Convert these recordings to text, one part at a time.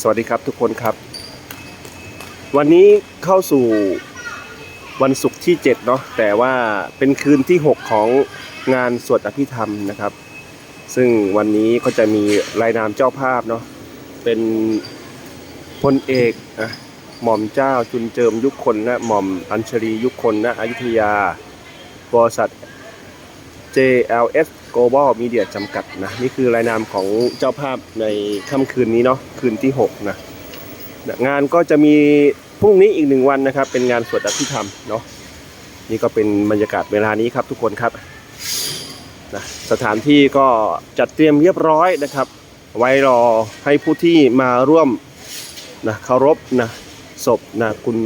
สวัสดีครับทุกคนครับ วันนี้เข้าสู่วันศุกร์ที่7เนาะแต่ว่าเป็นคืนที่ 6 ของงานสวดอภิธรรมนะครับ ซึ่งวันนี้ก็จะมีรายนามเจ้าภาพเนาะเป็นพลเอกอะหม่อมเจ้าจุนเจิมยุคคนนะหม่อมอัญชลียุคคนนะอยุธยาบริษัท JLS Global Media จำกัดนะนี่คือรายนามของเจ้าภาพในค่ำคืนนี้เนาะคืนที่6นะนะงานก็จะมีพรุ่งนี้อีกหนึ่งวันนะครับ เป็นงานสวดอภิธรรมเนาะนี่ก็เป็นบรรยากาศเวลานี้ครับทุกคนครับนะสถานที่ก็จัดเตรียมเรียบร้อยนะครับ ไว้รอให้ผู้ที่มาร่วมนะเคารพนะศพนะคุณ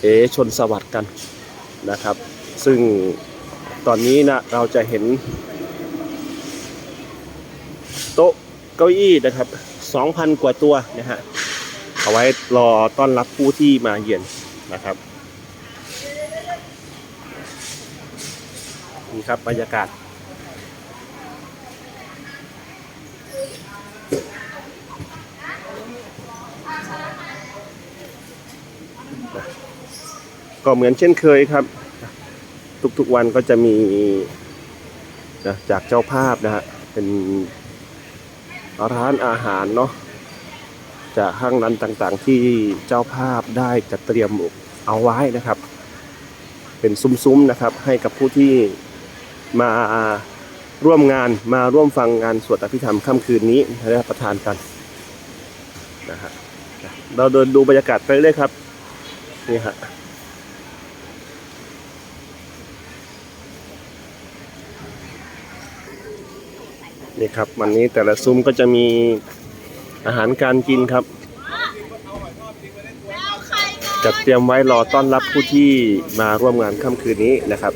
เอชนสวัสดิ์กันนะครับ ซึ่ง ตอนนี้นะเราจะเห็น โต๊ะเก้าอี้นะครับ 2,000 กว่าตัวนะฮะเอาไว้รอต้อนรับผู้ที่มาเยือนนะครับนี่ครับบรรยากาศ ก็เหมือนเช่นเคยครับ ทุกๆวันก็จะมีนะจากเจ้าภาพนะฮะเป็นร้านอาหารเนาะจากห้างนั้นต่างๆ ที่เจ้าภาพได้จัดเตรียมเอาไว้นะครับ เป็นซุ้มๆนะครับให้กับผู้ที่มาร่วมงานมาร่วมฟังงานสวดอภิธรรมค่ำคืนนี้ได้รับประทานกันนะฮะเราเดินดูบรรยากาศไปเรื่อยครับนี่ฮะ นี่ครับวันนี้แต่ละซุ้มก็จะมีอาหารการกินครับ จัดเตรียมไว้รอต้อนรับผู้ที่มาร่วมงานค่ำคืนนี้นะครับ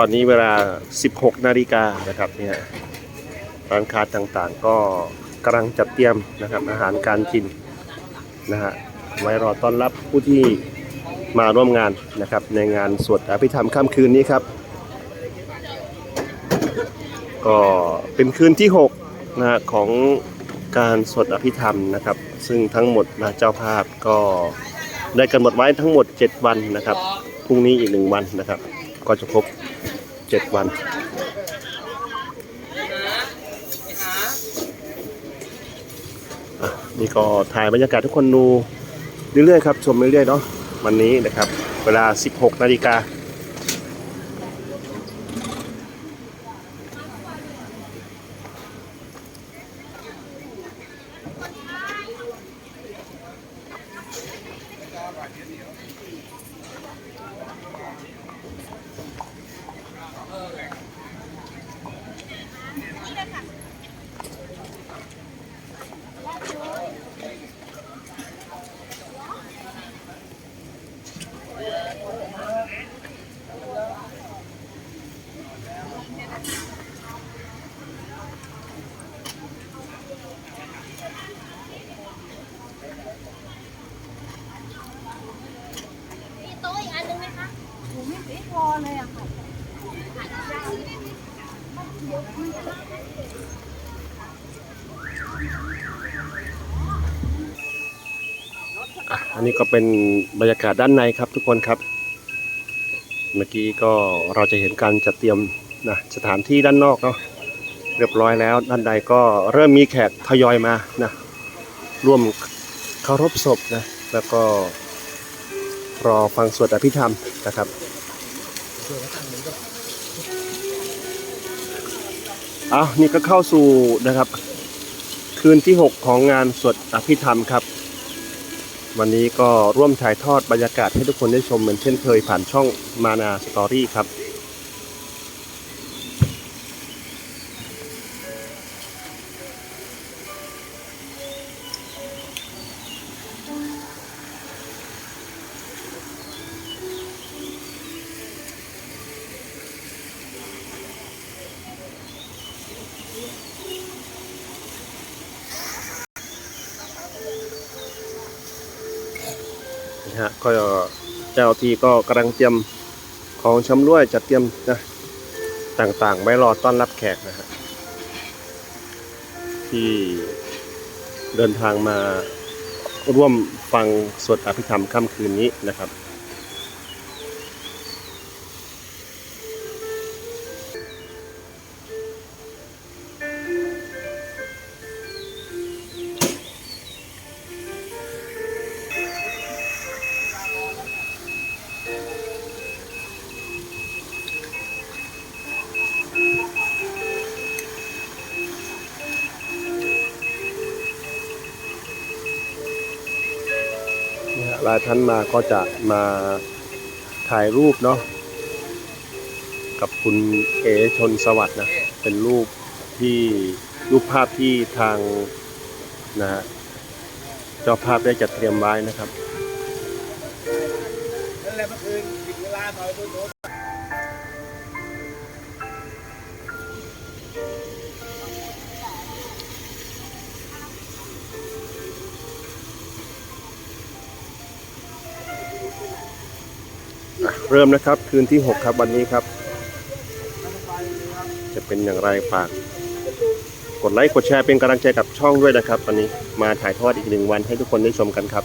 ตอนนี้เวลา 16 นาฬิกานะครับเนี่ยร้านค้าต่างๆ ก็กำลังจัดเตรียมนะครับอาหารการกินนะฮะไว้รอต้อนรับผู้ที่มาร่วมงานนะครับในงานสวดอภิธรรมค่ำคืนนี้ครับ ก็เป็นคืนที่6นะฮะของการสวดอภิธรรมนะครับ ซึ่งทั้งหมดนะเจ้าภาพก็ได้กำหนดไว้ทั้งหมด 7 วันนะครับพรุ่งนี้อีกหนึ่งวันนะครับ ก็จะครบ 7วันนี่ก็ถ่ายบรรยากาศทุกคนดูเรื่อยๆครับ ชมเรื่อยๆเนาะวันนี้นะครับ เวลา 16นาฬิกา มีโต๊ะอีกอันนึงไหมคะหนูไม่ไม่ พอเลยอะค่ะอันนี้ก็เป็นบรรยากาศด้านในครับทุกคนครับ เมื่อกี้ก็เราจะเห็นการจัดเตรียมนะสถานที่ด้านนอกเนาะเรียบร้อยแล้ว ด้านในก็เริ่มมีแขกทยอยมานะร่วมเคารพศพนะแล้วก็รอฟังสวดอภิธรรมนะครับ เอานี่ก็เข้าสู่นะครับ คืนที่ 6 ของงานสวดอภิธรรมครับ วันนี้ก็ร่วมถ่ายทอดบรรยากาศให้ทุกคนได้ชมเหมือนเช่นเคยผ่านช่องมานาสตอรี่ครับ นะฮะก็เจ้าที่ก็กำลังเตรียมของชำร่วยจัดเตรียมนะต่างๆไว้รอต้อนรับแขกนะฮะที่เดินทางมาร่วมฟังสวดอภิธรรมค่ำคืนนี้นะครับ หลายท่านมาก็จะมาถ่ายรูปเนาะกับคุณเอชนสวัสด์นะเป็นรูปที่รูปภาพที่ทางนะฮะเจ้าภาพได้จัดเตรียมไว้นะครับนั่นแหละเมื่อคืนผิดเวลาหน่อยโดนโดน เริ่มนะครับคืนที่ 6 ครับวันนี้ครับ จะเป็นอย่างไรฝากกดไลค์กดแชร์เป็นกำลังใจกับช่องด้วยนะครับวันนี้มาถ่ายทอดอีกหนึ่งวันให้ทุกคนได้ชมกันครับ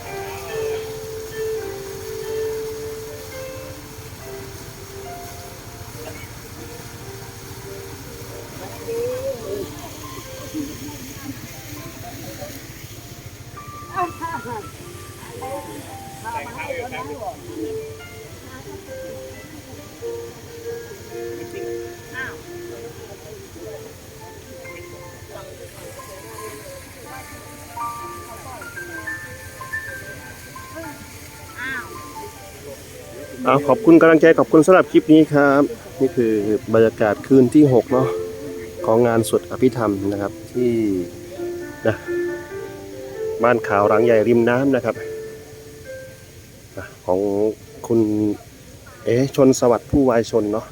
เอาขอบคุณกำลังใจขอบคุณสำหรับคลิปนี้ครับ นี่คือบรรยากาศคืนที่ 6 เนาะของงานสวดอภิธรรมนะครับที่นะ บ้านขาวรังใหญ่ริมน้ำนะครับ ของคุณเอชนสวัสดิ์ผู้วายชนเนาะ